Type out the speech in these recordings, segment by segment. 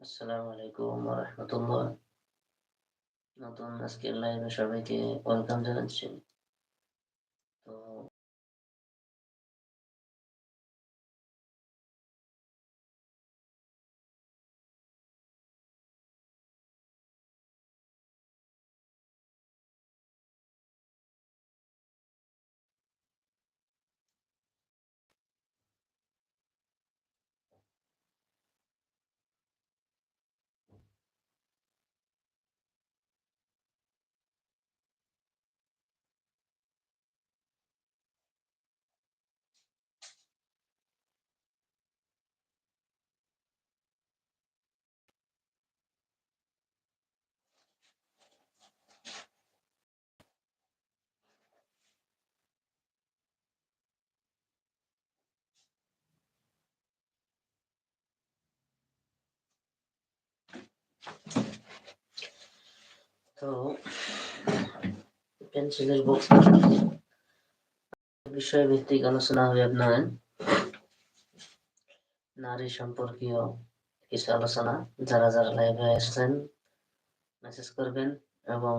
আসসালামু আলাইকুম রহমতুল্লাহ। নতুন আজকের লাইভে সবাইকে ওয়েলকাম জানাচ্ছি। তো পেন্সিলের বক্স বিষয় ভিত্তিক আলোচনা হবে আপনার নারী সম্পর্কীয় কিছু আলোচনা। যারা যারা লাইভে আসছেন মেসেজ করবেন এবং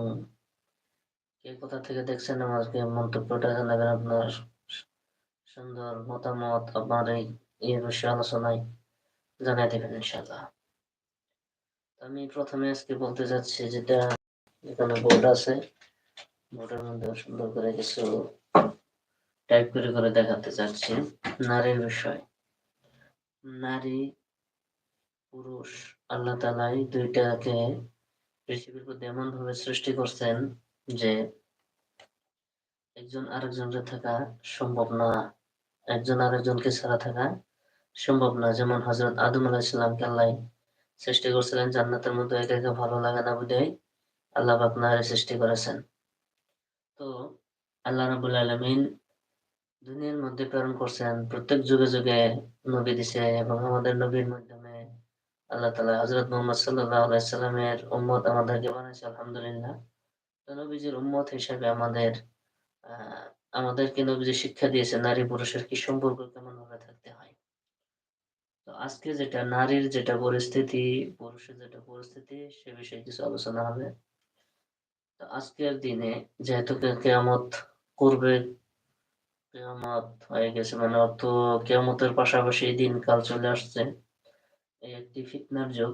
কে কোথা থেকে দেখছেন আমাকে মন্তব্যটা জানাবেন আপনার সুন্দর মতামত, আপনার এই বিষয়ে আলোচনায় জানাই দেবেন ইনশাল্লাহ আমি প্রথমে আজকে বলতে যাচ্ছি যেটা এখানে বোর্ড আছে বোর্ডের মধ্যে সুন্দর করে কিছু টাইপ করে করে দেখাতে চাচ্ছি। নারীর বিষয়। নারী, পুরুষ, আল্লাহ তালাই দুইটাকে পৃথিবীর প্রতি এমন ভাবে সৃষ্টি করছেন যে একজন আরেকজনকে থাকা সম্ভব না। একজন আরেকজনকে ছাড়া থাকা সম্ভব না। যেমন হজরত আদম আলাহিসামকে আল্লাহ সৃষ্টি করছিলেন জান্নাতের মধ্যে একে ভালো লাগে না বুঝে। আল্লাহ পাক নারী সৃষ্টি করেছেন। তো আল্লাহ রাবুল আলমিন দুনিয়ার মধ্যে প্রেরণ করছেন। প্রত্যেক যুগে যুগে নবী দিছে এবং আমাদের নবীর মাধ্যমে আল্লাহ তালা হজরত মোহাম্মদ সাল্লাহ আলাইসাল্লামের উম্মত আমাদেরকে বানাইছে, আলহামদুলিল্লাহ। তো নবীজির উম্মত হিসাবে আমাদের আমাদেরকে নবীজি শিক্ষা দিয়েছে, নারী পুরুষের কি সম্পর্ক কেমন আজকে যেটা নারীর যেটা পরিস্থিতি, পুরুষের যেটা পরিস্থিতি, সে বিষয়ে কিছু আলোচনা হবে। তো আজকের দিনে যেহেতু কেয়ামত করবে, কেয়ামত হয়ে গেছে মানে অর্থ কেয়ামতের পাশাপাশি দিন কাল চলে আসছে। এই একটি ফিতনার যুগ।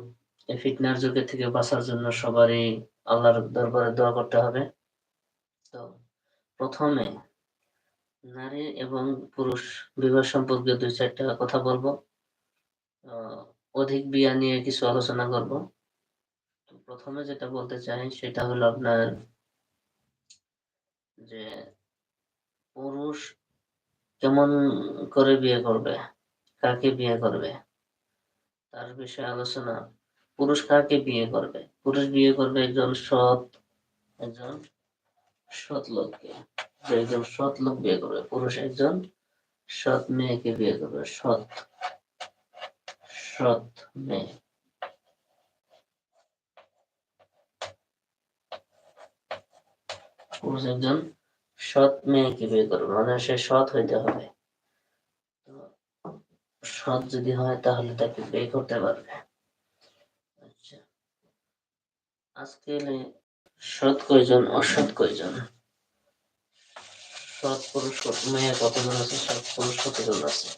এই ফিতনার যুগে থেকে বাঁচার জন্য সবারই আল্লাহর দরবারে দোয়া করতে হবে। তো প্রথমে নারী এবং পুরুষ বিবাহ সম্পর্কে দুই চারটা কথা বলব। অধিক বিয়া নিয়ে কিছু আলোচনা করব। তো প্রথমে যেটা বলতে চাই সেটা হলো আপনার যে পুরুষ কেমন করে বিয়ে করবে? কাকে বিয়ে করবে? তার বিষয়ে আলোচনা। পুরুষ কাকে বিয়ে করবে? পুরুষ বিয়ে করবে একজন সৎ একজন সৎ লোককে। একজন সৎ লোক বিয়ে করবে, পুরুষ একজন সৎ মেয়েকে বিয়ে করবে, সৎ। পুরুষ একজন সৎ মেয়েকে বিয়ে করবে? মানে সে সৎ হইতে হবে। সৎ যদি হয়, তাহলে তাকে বিয়ে করতে পারবে আচ্ছা। আজকে সৎ কয়জন অসৎ কয়জন? সৎ পুরুষ মেয়ে কতজন আছে? সৎ পুরুষ কতজন আছে?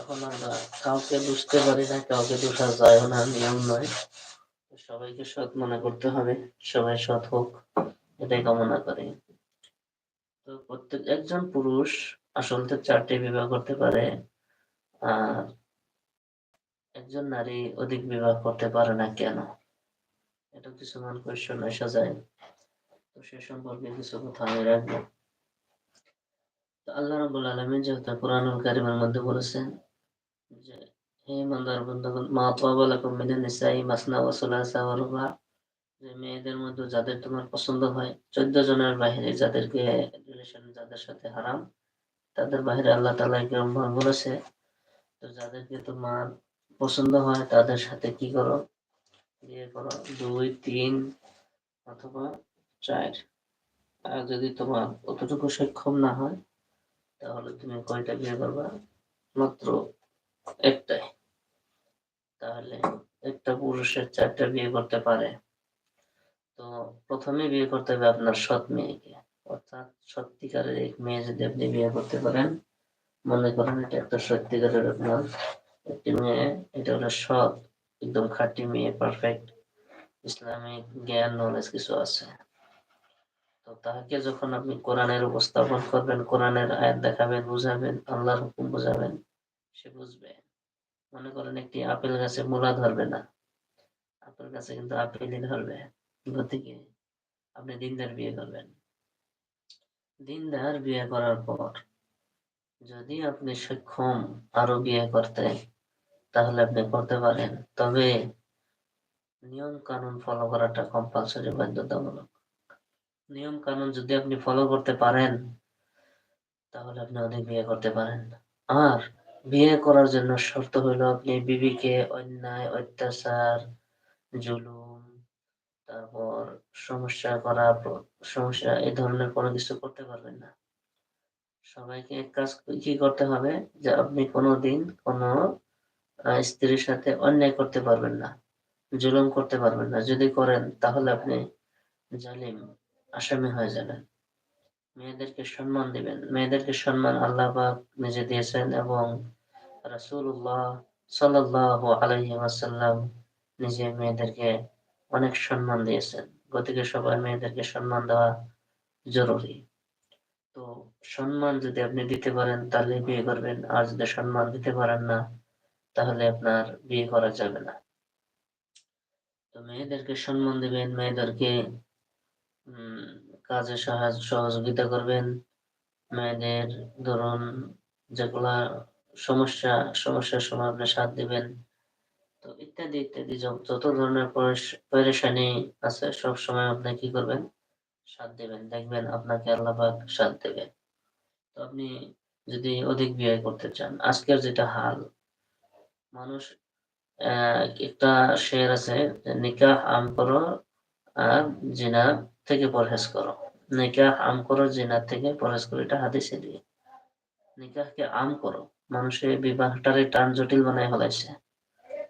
এখন আমরা কাউকে বুঝতে পারি না, কাউকে দোষা যায় না, নিয়ম নয়। সবাইকে সৎ মনে করতে হবে, সবাই সৎ হোক, এটাই কামনা করি। তো প্রত্যেক, একজন পুরুষ আসলে চারটি বিবাহ করতে পারে, আর একজন নারী অধিক বিবাহ করতে পারে না কেন? এটা কিছুমান কোয়েশ্চন এসে যায় তো সে সম্পর্কে কিছু কথা আমি রাখব। তো আল্লাহ রাবুল আলমিন যেহেতু কোরআনুল কারিমের মধ্যে বলেছেন যে, হে মন্দার বন্ধুগণ, মা তাবালাকুম মিনান নিসাই মাসনা ওয়া সুলাসা ওয়া রুবা যে মেয়েদের মধ্যে যাদের তোমার পছন্দ হয়, চোদ্দ জনের বাহিরে যাদেরকে রিলেশন যাদের সাথে হারাম, তাদের বাহিরে আল্লাহ তালা বলেছে। তো যাদেরকে তোমার পছন্দ হয়, তাদের সাথে কি করো? বিয়ে করো। দুই, তিন অথবা চার। আর যদি তোমার অতটুকু সক্ষম না হয় তাহলে তুমি কয়টা বিয়ে করবা? মাত্র একটাই। তাহলে একটা পুরুষের চারটা বিয়ে করতে পারে। তো প্রথমে বিয়ে করতে হবে আপনার সৎ মেয়েকে। অর্থাৎ সত্যিকারের এক মেয়ে যদি আপনি বিয়ে করতে পারেন, মনে করেন এটা একটা সত্যিকারের আপনার একটি মেয়ে, এটা হলো সৎ, একদম খাঁটি মেয়ে পারফেক্ট ইসলামিক জ্ঞান নলেজ কিছু আছে। তো তাহাকে যখন আপনি কোরআনের উপস্থাপন করবেন, কোরআনের আয়াত দেখাবেন, বুঝাবেন, আল্লাহর হুকুম বুঝাবেন, সে বুঝবে। মনে করেন একটি আপেল গাছে মূলা ধরবে না। আপেল গাছে কিন্তু আপেলই ধরবে। গতিকে আপনি দিনদার বিয়ে করবেন। দিনদার বিয়ে করার পর যদি আপনি সক্ষম আরও বিয়ে করতে, তাহলে আপনি করতে পারেন। তবে নিয়ম কানুন ফলো করাটা কম্পালসরি বাধ্যতামূলক। নিয়ম কানুন যদি আপনি ফলো করতে পারেন, তাহলে আপনি অনেক বিয়ে করতে পারেন। আর বিয়ে করার জন্য শর্ত হলো আপনি বিবিকে অন্যায়, অত্যাচার, জুলুম, তারপর সমস্যা করা, সমস্যা এই ধরনের কোনো কিছু করতে পারবেন না। সবাইকে এক কাজ কি করতে হবে যে আপনি কোনোদিন কোনো স্ত্রীর সাথে অন্যায় করতে পারবেন না, জুলুম করতে পারবেন না। যদি করেন তাহলে আপনি জালিম। আসামি হয়ে যাবে। মেয়েদেরকে সম্মান দিবেন। মেয়েদেরকে সম্মান আল্লাহ নিজে দিয়েছেন এবং রাসূলুল্লাহ সাল্লাল্লাহু আলাইহি ওয়াসাল্লাম নিজে মেয়েদেরকে অনেক সম্মান দিয়েছেন। গতিকে সবাই মেয়েদেরকে সম্মান দেওয়া জরুরি। তো সম্মান যদি আপনি দিতে পারেন, তাহলে বিয়ে করবেন। আর যদি সম্মান দিতে পারেন না, তাহলে আপনার বিয়ে করা যাবে না। তো মেয়েদেরকে সম্মান দিবেন, মেয়েদেরকে কাজে সাহায্য, সহযোগিতা করবেন। মেয়েদের ধরুন যেগুলা সমস্যা, সমস্যার সময় সাথ দিবেন। তো ইত্যাদি ইত্যাদি যত ধরনের পরেশানি আছে, সব সময় আপনি কি করবেন? সাথ দেবেন, দেখবেন আপনাকে আল্লাহ পাক সাথ দেবে তো আপনি যদি অধিক ব্যয় করতে চান, আজকের যেটা হাল, মানুষ একটা শের আছে নিকাহ আম করো আর জিনা থেকে পরহেজ করো। নিকাহ আম করো জিনা থেকে পরহেজ করো, এটা হাদিসে দিয়ে। নিকাহকে আম করো। মানুষের বিবাহটারে টান জটিল বানায় ফেলাইছে।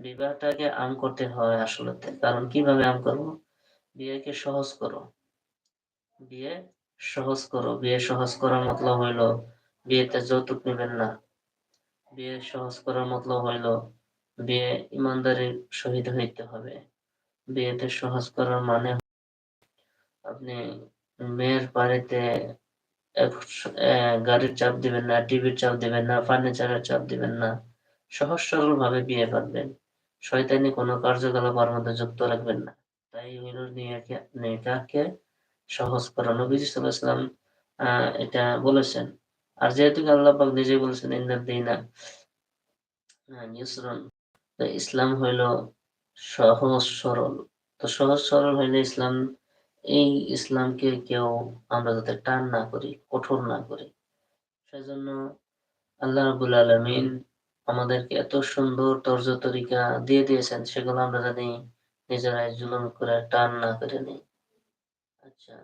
বিবাহটাকে আম করতে হয় আসলে কারণ কীভাবে আম করব? বিয়েকে সহজ করো। বিয়ে সহজ করো। বিয়ে সহজ করার মতলব হইল, বিয়েতে যৌতুক নেবেন না। বিয়ে সহজ করার মতলব হইল, বিয়ে ইমানদারির শহীদ হইতে হবে। বিয়েতে সহজ করার মানে আপনি মেয়ের বাড়িতে গাড়ির চাপ দিবেন না, টিভির চাপ দিবেন না, ফার্নিচারের চাপ দিবেন না সহজ সরল ভাবে বিয়ে করবেন। শয়তানি কোনো কার্যকলাপ মধ্যে যুক্ত রাখবেন না। তাই হইল নিকাহকে সহজ করা। নবীজি সাল্লাম এটা বলেছেন। আর যেহেতু আল্লাহ পাক নিজে বলেছেন ইন্দার দিনা ইউসরন ইসলাম হইল সহজ সরল তো সহজ সরল হইলে ইসলাম এই ইসলামকে কেউ আমরা যাতে টান না করি, কঠোর না করি। সেজন্য আল্লাহ রবুল আলমিন আমাদেরকে এত সুন্দর তর্জ তরিকা দিয়ে দিয়েছেন, সেগুলো আমরা যাতে নিজেরাই জুলুম করে টান না করে নিই। আচ্ছা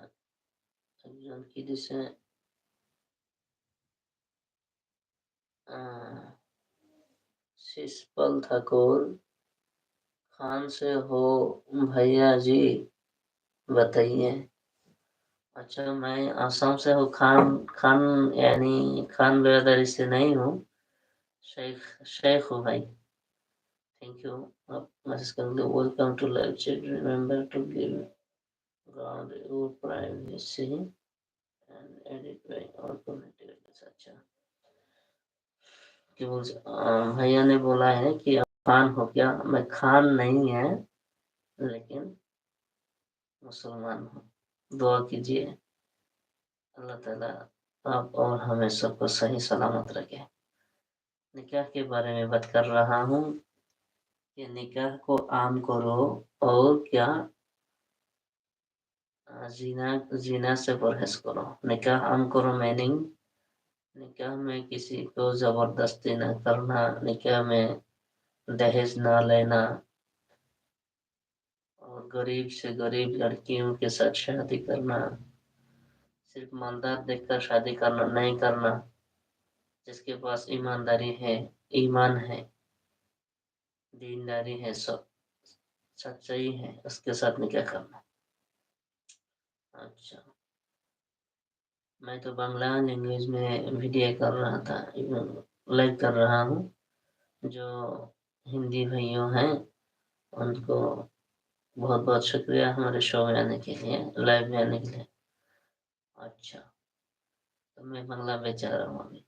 একজন কি দিছে? শিশপাল ঠাকুর, খান সে হো ভাইয়া জি। बताइए। अच्छा मैं आसाम से हूँ, खान खान यानी खान बेरादरी से नहीं हूँ। शेख शेख हूँ भाई। थैंक यू आप मैसेज कर welcome to live chat remember to give ground your privacy and edit by automatic. अच्छा। कि भैया ने बोला है कि खान हो क्या? मैं खान नहीं है, लेकिन मुसलमान हूँ दुआ कीजिए। अल्लाह ताला आप और हमें सबको सही सलामत रखे। निकाह के बारे में बात कर रहा हूँ कि निकाह को आम करो और क्या जीना जीना से परहेज करो। निकाह आम करो मीनिंग निकाह में किसी को ज़बरदस्ती न करना, निकाह में दहेज ना लेना गरीब से गरीब लड़कियों के साथ शादी करना, सिर्फ़ मालदार देखकर शादी करना नहीं करना, जिसके पास ईमानदारी है, ईमान है, दीनदारी है, सब सच्चाई है, उसके साथ में क्या करना अच्छा। मैं तो बांग्ला लैंग्वेज में वीडियो कर रहा था लाइव कर रहा हूँ, जो हिंदी भाइयों हैं, उनको বহুত बहुत शुक्रिया हमारे शो में आने के लिए लाइव में आने বাংলা বেচার আমি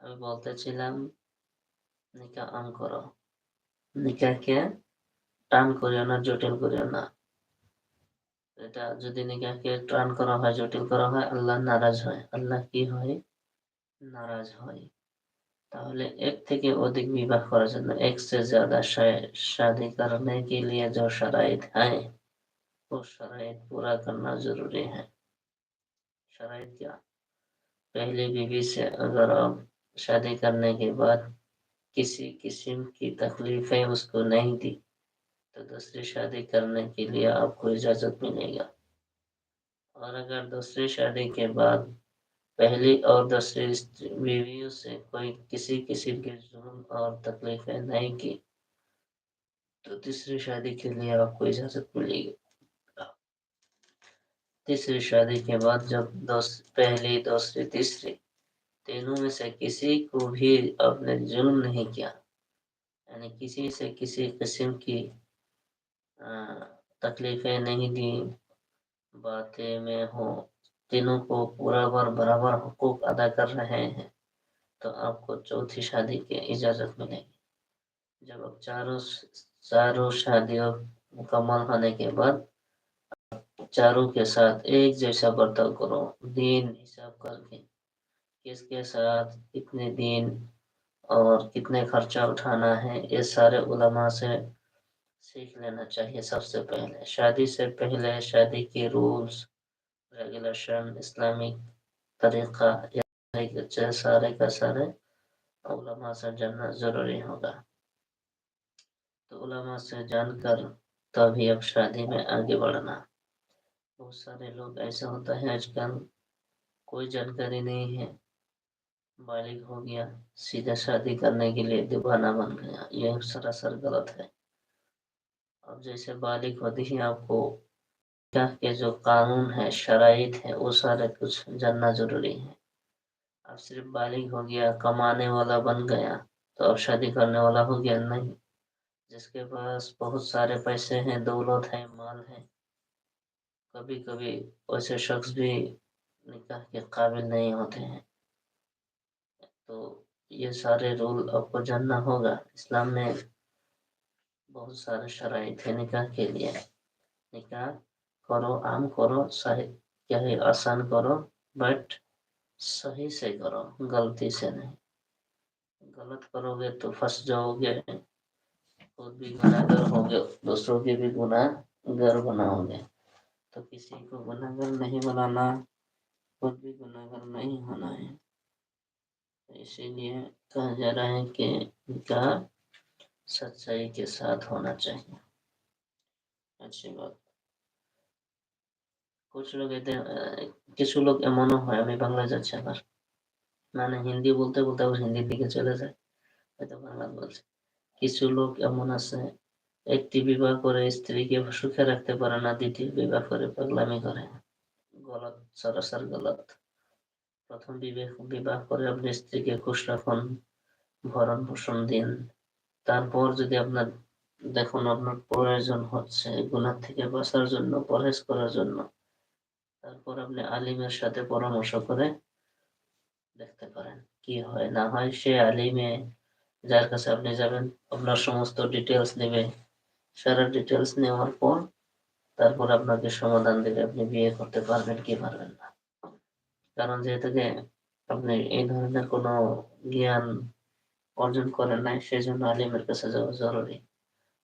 আমি বলতেছিলাম নিকা আম করো নিকাকে টান করিও না জটিল করিও না এটা যদি নিকাকে টান করা হয় জটিল করা হয় আল্লাহ নারাজ হয় আল্লাহ কি হয় নারাজ হয় তাহলে এক থেকে অধিক বিবাহ করার জন্য এক से ज्यादा शादी करने के लिए जो शराइत है वो शराइत पूरा करना जरूरी है शराइत क्या पहली बीवी से अगर आप शादी करने के बाद किसी किस्म की तकलीफें उसको नहीं दी तो दूसरी शादी करने के लिए आपको इजाज़त मिलेगा और अगर दूसरी शादी के बाद पहली और दूसरी बीवियों से कोई किसी किस्म की जुल्म और तकलीफें नहीं की तो तीसरी शादी के लिए आपको इजाज़त मिलेगी। तीसरी शादी के बाद जब दोस्त पहली, दूसरी, तीसरी, तीनों में से किसी को भी आपने जुल्म नहीं किया, यानी किसी से किसी किस्म की तकलीफें नहीं दी, बातें में हो तीनों को पूरा बार बराबर हुकूक अदा कर रहे हैं तो आपको चौथी शादी की इजाज़त मिलेगी। जब अब चारों चारों शादियों मुकम्मल होने के बाद चारों के साथ एक जैसा बर्ताव करो, दिन हिसाब करके। किसके साथ कितने दिन और कितने खर्चा उठाना है, ये सारे उलमा से सीख लेना चाहिए सबसे पहले। शादी से पहले शादी के रूल्स रेगुलेशन इस्लामिक तरीका या सारे का सारे उलमा से जानना ज़रूरी होगा। तो उलमा से जानकर तभी अब शादी में आगे बढ़ना। बहुत सारे लोग ऐसा होता है आजकल, कोई जानकारी नहीं है। बालिग हो गया, सीधा शादी करने के लिए दीवाना बन गया। यह सरासर गलत है। अब जैसे बालिग होती ही आपको क्या के जो कानून है, शराइत है, वो सारे कुछ जानना ज़रूरी है। अब सिर्फ़ बालिग हो गया, कमाने वाला बन गया तो अब शादी करने वाला हो गया नहीं। जिसके पास बहुत सारे पैसे हैं, दौलत है, माल है कभी कभी वैसे शख्स भी निकाह के काबिल नहीं होते हैं। तो ये सारे रूल आपको जानना होगा, इस्लाम में बहुत सारे शराइ थे निकाह के लिए। निकाह करो आम करो सही क्या है आसान करो बट सही से करो गलती से नहीं गलत करोगे तो फंस जाओगे खुद भी गुनाहगर होगे दूसरों के भी गुनाहगर बनाओगे तो किसी को गुनाहगार नहीं बनाना खुद भी गुनाहगार नहीं होना है तो इसीलिए कहा जा रहा है कि इनका सच्चाई के साथ होना चाहिए अच्छी बात কিছু লোক এতে কিছু লোক এমনও হয়, আমি বাংলায় যাচ্ছি আবার। মানে হিন্দি বলতে বলতে আবার হিন্দির দিকে চলে যায়। হয়তো বাংলা বলছে। কিছু লোক এমন আছে, একটি বিবাহ করে স্ত্রীকে সুখে রাখতে পারে না, দ্বিতীয় বিবাহ করে পাগলামি করে। গলত, সরাসর গলত। প্রথম বিবাহ বিবাহ করে আপনি স্ত্রীকে খুশ রাখুন, ভরণ পোষণ দিন। তারপর যদি আপনার, দেখুন আপনার প্রয়োজন হচ্ছে গুণার থেকে বাঁচার জন্য, পরহেজ করার জন্য। তারপর আপনি আলিমের সাথে পরামর্শ করে দেখতে পারেন কি হয়, না হয় সে আলিমে যার কাছে আপনি যাবেন, আপনার সমস্ত ডিটেলস নেবে। সারা ডিটেলস নেওয়ার পর তারপর আপনাকে সমাধান দেবে, আপনি বিয়ে করতে পারবেন কি পারবেন না। কারণ যেহেতু আপনি এই ধরনের কোনো জ্ঞান অর্জন করেন নাই সেই জন্য আলিমের কাছে যাওয়া জরুরি।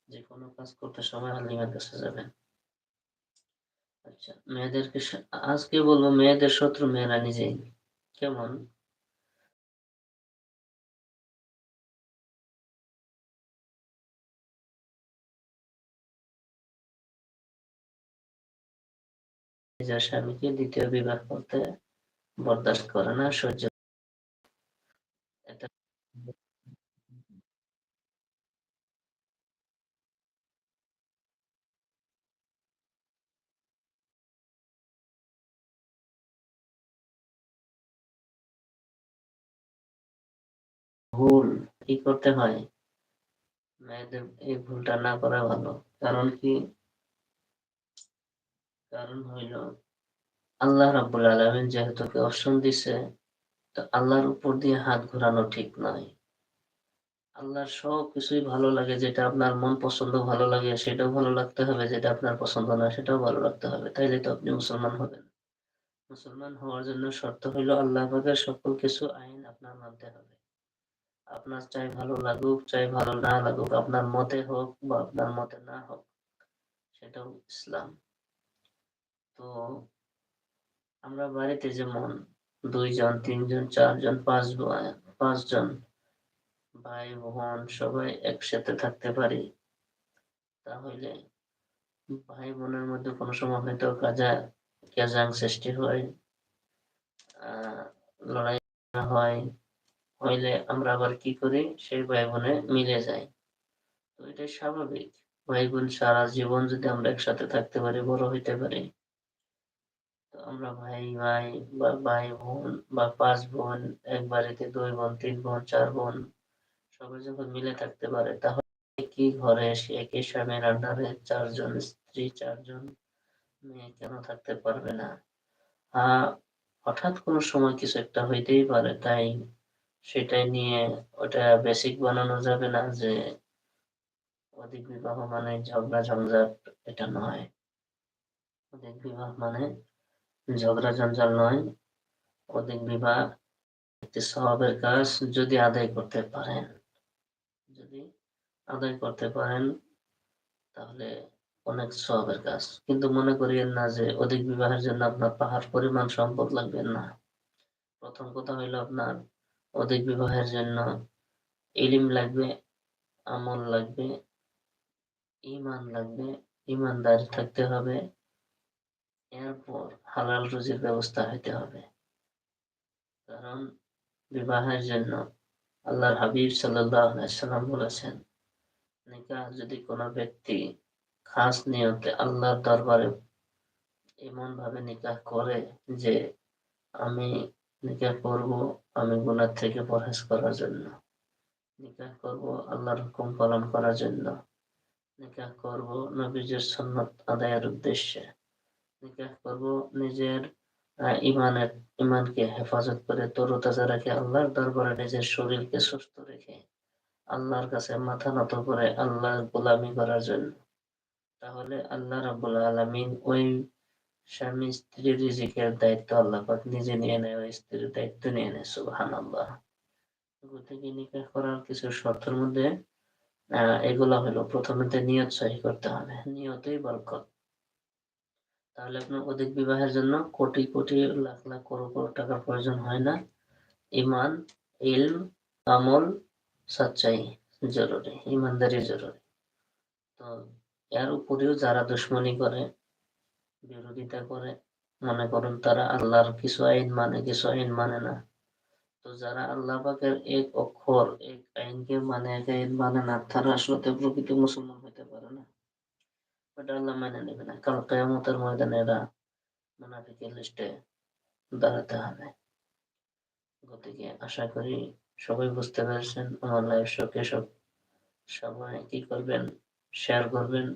যে কোনো কাজ করতে সময় আলিমের কাছে যাবেন। আচ্ছা মেয়েদেরকে আজকে বলব মেয়েদের শত্রু মেয়েরা নিজেই। কেমন? নিজের স্বামীকে দ্বিতীয় বিবাহ করতে বরদাস্ত করে না, সহ্য ভুল কি করতে হয়? মেয়েদের এই ভুলটা না করা ভালো। কারণ কি? কারণ হইল, আল্লাহ রাব্বুল আলামিন যেহেতু অপশন দিছে, তো আল্লাহর উপর দিয়ে হাত ঘোরানো ঠিক নয়। আল্লাহর সব কিছুই ভালো লাগে, যেটা আপনার মন পছন্দ ভালো লাগে, সেটাও ভালো লাগতে হবে, যেটা আপনার পছন্দ না, সেটাও ভালো লাগতে হবে। তাইলে তো আপনি মুসলমান হবেন। মুসলমান হওয়ার জন্য শর্ত হইল আল্লাহ সকল কিছু আইন আপনার মানতে হবে। আপনার চাই ভালো লাগুক, চাই ভালো না লাগুক, আপনার মতে হোক বা আপনার মতে না হোক, সেটাও ইসলাম। তো আমরা বাড়িতে যেমন দুইজন, তিনজন, চারজন পাঁচ পাঁচজন ভাই, বোন সবাই একসাথে থাকতে পারি, তাহলে ভাই বোনের মধ্যে কোনো সময় হয়তো কাজা ক্যাজাং সৃষ্টি হয়, আহ, লড়াই হয় হইলে আমরা আবার কি করি? সেই ভাই বোনে মিলে যাই। তো এটাই স্বাভাবিক। ভাই বোন সারা জীবন যদি আমরা একসাথে থাকতে পারি, বড় হইতে পারি। তো আমরা ভাই ভাই বা ভাই বোন বা পাঁচ বোন, এক বাড়িতে দুই বোন, তিন বোন, চার বোন, সবাই যখন মিলে থাকতে পারে, তাহলে কি ঘরে এসে একই স্বামীর আন্ডারে চারজন, স্ত্রী চারজন মেয়ে কেন থাকতে পারবে না? হঠাৎ কোনো সময় কিছু একটা হইতেই পারে, তাই সেটাই নিয়ে ওটা বেসিক বানানো যাবে না যে অধিক বিবাহ মানে ঝগড়া ঝঞ্ঝাট এটা নয়। অধিক বিবাহ মানে ঝগড়া জঞ্জাল নয়। অধিক বিবাহ একটি স্বভাবের কাজ যদি আদায় করতে পারেন। যদি আদায় করতে পারেন, তাহলে অনেক সবের কাজ। কিন্তু মনে করিয়েন না যে অধিক বিবাহের জন্য আপনার পাহাড় পরিমাণ সম্পদ লাগবে না। প্রথম কথা হইল আপনার অধিক বিবাহের জন্য ইলিম লাগবে, আমল লাগবে ইমান লাগবে ইমানদার থাকতে হবে। এরপর হালাল রুজির ব্যবস্থা হইতে হবে। কারণ বিবাহের জন্য আল্লাহর হাবিব সাল্লাম বলেছেন, নিকাহ যদি কোনো ব্যক্তি খাস নিয়তে আল্লাহর দরবারে এমন ভাবে নিকাহ করে যে আমি নিকাহ করব আমি গুনার থেকে পরহেজ করার জন্য। নিকাহ করব আল্লাহর হুকুম পালন করার জন্য। নিকাহ করব নবীজের সন্ন্যত আদায়ের উদ্দেশ্যে। নিকাহ করব নিজের ইমানের ইমানকে হেফাজত করে তরুতাজা রাখে আল্লাহর দরবারে নিজের শরীরকে সুস্থ রেখে আল্লাহর কাছে মাথা নত করে আল্লাহর গোলামি করার জন্য। তাহলে আল্লাহ রাবুল আলমিন ওই স্বামী স্ত্রীর রিজিকের দায়িত্ব আল্লাহ পাক নিজে নিয়ে নেয় স্ত্রীর দায়িত্ব নিয়ে নেয় সুবহান আল্লাহ গতিকে নিকাহ করার কিছু শর্তের মধ্যে এগুলো হলো প্রথমে নিয়ত সহি করতে হবে। নিয়তই বরকত। তাহলে আপনার অধিক বিবাহের জন্য কোটি কোটি লাখ লাখ করোড় করোড় টাকার প্রয়োজন হয় না। ইমান ইলম, আমল সচ্চাই জরুরি ইমানদারি জরুরি। তো এর উপরেও যারা দুশ্মনী করে বিরোধিতা করে, মনে করেন তারা আল্লাহর কিছু আইন মানে কিছু আইন মানে না। তো যারা আল্লাহ পাকের এক অক্ষর, এক আইনকে মানে এক আইন মানে না, তারা আসলে প্রকৃত মুসলমান হইতে পারে না। ওটা আল্লাহ মেনে নেবে না কাল কেয়ামতের ময়দানে এরা মুনাফিকের লিস্টে দাঁড়াতে হবে। গতিকে আশা করি সবাই বুঝতে পেরেছেন, আমার লাইভ শোকে সব, সবাই কি করবেন শেয়ার করবেন।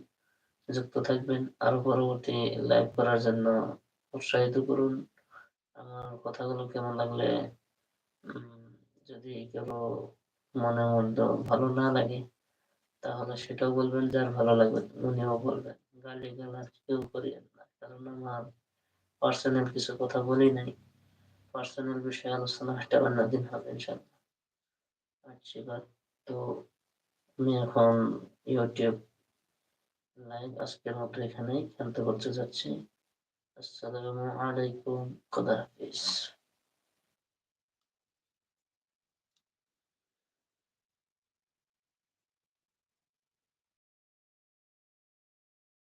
যুক্ত থাকবেন আরও পরবর্তী লাইভ করার জন্য উৎসাহিত করুন। আমার কথাগুলো কেমন লাগলে যদি কেউ মনে মধ্যে ভালো না লাগে, তাহলে সেটাও বলবেন, যার ভালো লাগবে উনিও বলবেন। গালি গালাজ কেউ করিয়েন না, কারণ আমার পার্সোনাল কিছু কথা বলি নাই। পার্সোনাল বিষয়ে আলোচনা একটা অন্য দিন হবে ইনশাল্লাহ আচ্ছা তো আমি এখন ইউটিউব লাইভ আজকের মতো এখানেই। খেলতে বলতে যাচ্ছি। আসসালামু আলাইকুম। খুদা হাফিজ।